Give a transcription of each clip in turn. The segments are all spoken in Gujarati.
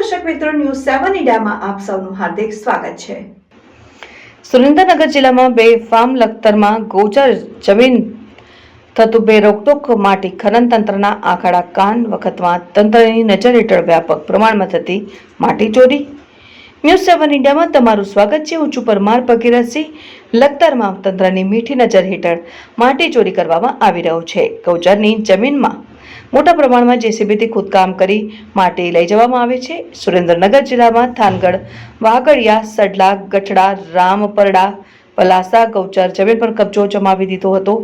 મિત્રો ન્યૂઝ સેવન ઇન્ડિયામાં આપ સૌનું હાર્દિક સ્વાગત છે. સુરેન્દ્રનગર જિલ્લામાં બે ફાર્મ લખતરમાં ગોચર જમીન થતું બે રોકટોક માટી ખનન તંત્રના આખાડા કાન વખતમાં તંત્રની નજર હેઠળ વ્યાપક પ્રમાણમાં થતી માટી ચોરી. ન્યૂઝ સેવન ઇન્ડિયામાં તમારું સ્વાગત છે. હું છું પરમાર ભગીરથસિંહ લખતરમાં તંત્રની મીઠી નજર હેઠળ માટી ચોરી કરવામાં આવી રહ્યો છે. ગૌચરની જમીનમાં મોટા પ્રમાણમાં જેસીબીથી ખોદકામ કરી માટી લઈ જવામાં આવે છે. સુરેન્દ્રનગર જિલ્લામાં થાનગઢ વાગડિયા સડલા, ગઠડા, રામપરડા, પલાસા, ગૌચર જમીન પર કબજો જમાવી દીધો હતો.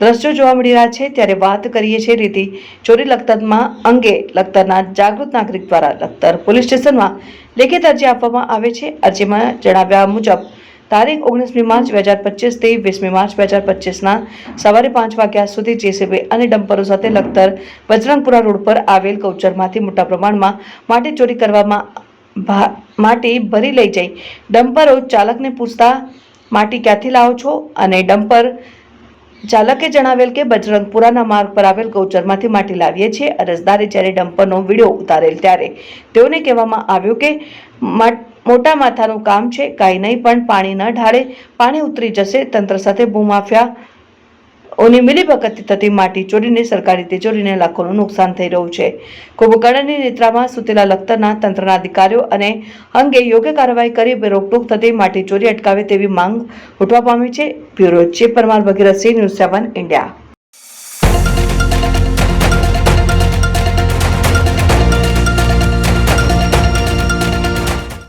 દ્રશ્યો જોવા મળી રહ્યા છે. ત્યારે વાત કરીએ છીએ રીતિ ચોરી લખતરમાં અંગે લખતરના જાગૃત નાગરિક દ્વારા લખતર પોલીસ સ્ટેશનમાં લેખિત અરજી આપવામાં આવે છે. અરજીમાં જણાવ્યા મુજબ તારીખ ઓગણીસમી માર્ચ બે હજાર પચીસથી વીસમી માર્ચ બે હજાર પચીસના સવારે પાંચ વાગ્યા સુધી જેસીબી અને ડમ્પરો સાથે લખતર બજરંગપુરા રોડ પર આવેલ કૌચરમાંથી મોટા પ્રમાણમાં માટી ચોરી કરવામાં માટી ભરી લઈ જઈ. ડમ્પરો ચાલકને પૂછતા, માટી ક્યાંથી લાવો છો? અને ડમ્પર ચાલકે જણાવેલ કે, બજરંગપુરાના માર્ગ પર આવેલ ગૌચરમાંથી માટી લાવીએ છીએ. અરજદારે જ્યારે ડમ્પરનો વીડિયો ઉતારેલ ત્યારે તેઓને કહેવામાં આવ્યું કે મોટા માથાનું કામ છે, કાંઈ નહીં, પણ પાણી ન ઢાળે. પાણી ઉતરી જશે, તંત્ર સાથે ભૂમાફિયા ઓની મિલીભગતથી થતી માટી ચોરીને, સરકારી તિજોરીને લાખોનું નુકસાન થઈ રહ્યું છે. કુંભકર્ણની નિદ્રામાં સૂતેલા લખતરના તંત્રના અધિકારીઓ અને અંગે યોગ્ય કાર્યવાહી કરી રોકટોક થતી માટી ચોરી અટકાવે તેવી માંગ ઉઠવા પામી છે. Bureau chief Parmar Bhagirathsinh, news seven, India.